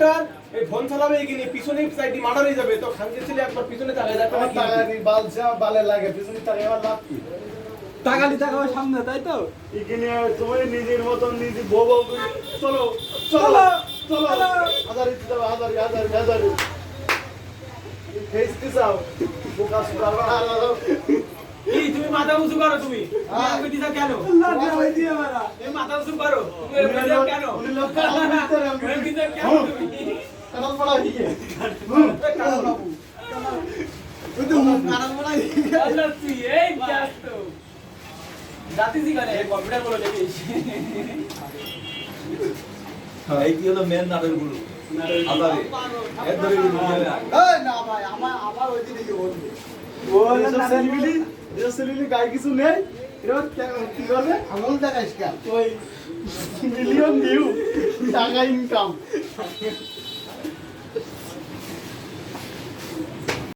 Master এই phone চালাবে এগিয়ে পিছনে সাইড মার্ডার হয়ে যাবে? তো খানকে ছেলে একবার পিছনে তাকায় যাবে আমার বালে লাগে পিছনে টাকা আমার লাভ কি? টাকালি টাকা সামনে তাই তো? এখানে তুমি নিজের মতন নিজে বউ বউ করে চলো চলো চলো হাজার যাবে হাজার হাজার হাজার। ফেস দিস বোকা সুরা এই তুমি মাথা উঁচু করো তুমি। তুমি দিছা কেন? না না ওই দিয়ে মারা তুমি মাথা উঁচু করো। তুমি কেন? উনি লোক আমি কেন তুমি? মেন আমার ওই দিকে কিছু নেই কি করবে আঙুল দেখাইস কেন ওই মিলিয়ন ভিউ টাকা ইনকাম